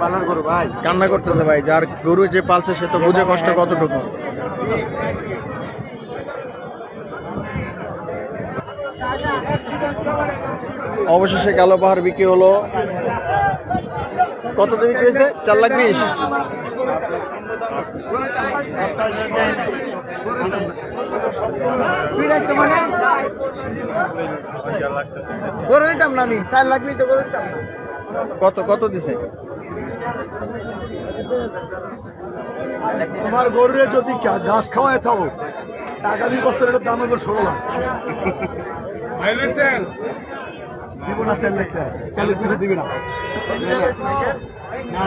পালন করো ভাই। কান্না করতেছে ভাই, যার গরু যে পালছে সে তো বুঝে কষ্ট কতটুকু। অবশেষে কালো পাহাড় বিক্রি হলো। কত বিক্রি হয়েছে? চার লাখ বিশ। করে দিতাম না আমি চার লাখ করে দিতাম কত কত দিছে? আমার গরুরে যদি ঘাস খাওয়ায় থাকো আগামী বছরের দাম হবে ষোলো লাখ। দিব না চার দিবে না। না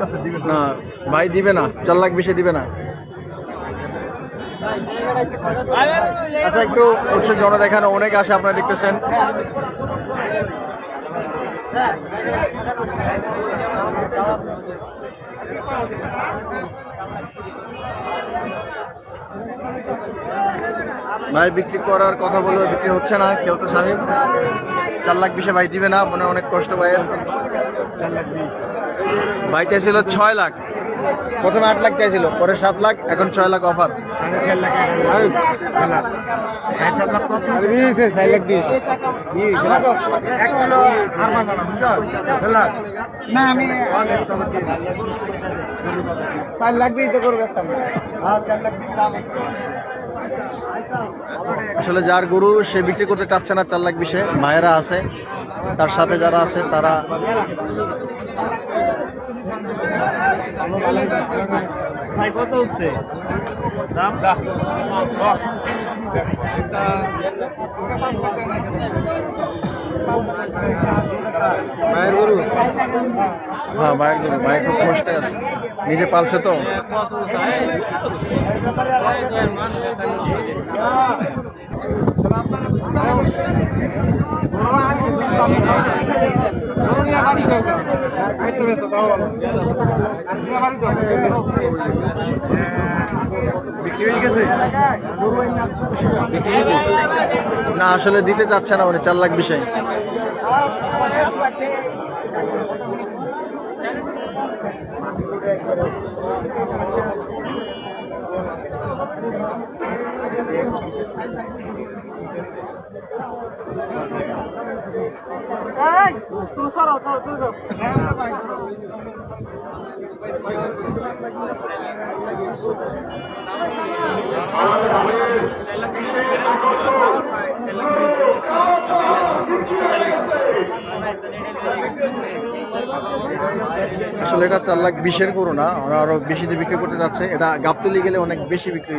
লাখ দিবে না। ভাই দিবে না, চার লাখ বিশে দিবে না। আচ্ছা একটু উচ্চ জন দেখানো অনেক আসে, আপনারা দেখতেছেন। ভাই বিক্রি করার কথা বলে বিক্রি হচ্ছে না কেউ তো স্বামী। চার লাখ বিশে ভাই দিবে না মনে অনেক কষ্ট ভাইয়ের। ভাই চাইছিল ছয় লাখ। প্রথমে আট লাখ চাইছিল পরে সাত লাখ এখন ছয় লাখ অফার। চার লাখ দিয়ে তো করে আসলে যার গরু সে বিক্রি করতে চাচ্ছে না, চার লাখ বিশে। মায়েরা আছে, তার সাথে যারা আছে, তারা কত দাম? মায়ের গরু? হ্যাঁ মায়ের গরু। মায়ের খুব কষ্টে আছে। নিজে পালছে তো? বিক্রি হয়ে গেছে বিক্রি হয়েছে? না আসলে দিতে চাচ্ছে না মানে চার লাখ বিশে আসলে এটা চার লাখ বিশের গরু না ওরা আরও বেশি দিয়ে বিক্রি করতে যাচ্ছে। এটা গাবতলি গেলে অনেক বেশি বিক্রি।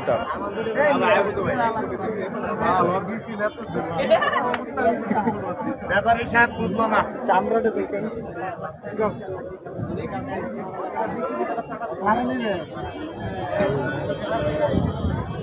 সাহেব বুঝলো না। চামড়াটা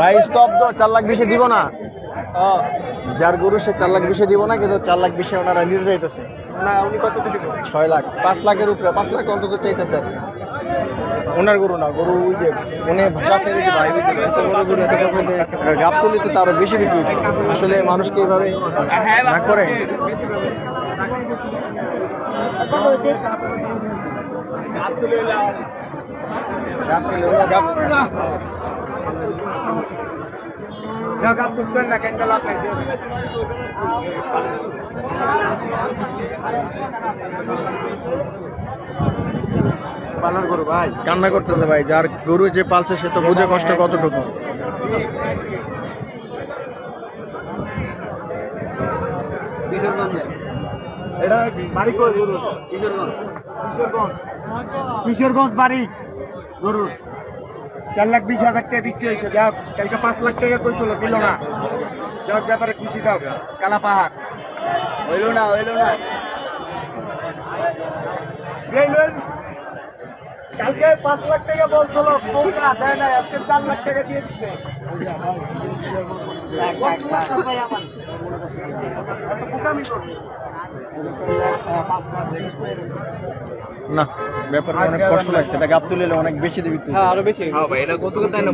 ভাই স্টপ দো চার লাখ বিশে দিব না। যার গরু সে চার লাখ বিশে দিব না কিন্তু চার লাখ বিশে ওনারা না উনি কত ছয় লাখ পাঁচ লাখের উপরে পাঁচ লাখ অন্তত চাইতেছে। ওনার গরু না গরু ওই যে মনে ভাষা থেকে ভাই গাপ তুলি তো তারও বেশি বিক্রি। আসলে মানুষকে এইভাবে না করে। পালন করো ভাই কান্না করতেছে ভাই, যার গরু যে পালছে সে তো বুঝে কষ্ট কতটুকু। এটা বাড়ি কিশোরগঞ্জ। কিশোরগঞ্জ বাড়ি। গরুর চার লাখ বিশ হাজার টাকা বিক্রি হয়েছে যাক কালকে পাঁচ লাখ টাকা কইছিল দিল না। যাক ব্যাপারে খুশি দাও কালা পাহাড়। হইল না, হইল না। কালকে পাঁচ লাখ টাকা বলছিল আজকে চার লাখ টাকা দিয়ে দিচ্ছে না ব্যাপারটা অনেক কষ্ট লাগছে। এটা গাপ তুলে অনেক বেশি দিবি হ্যাঁ আরও বেশি। হ্যাঁ ভাই এটা কত কথা না?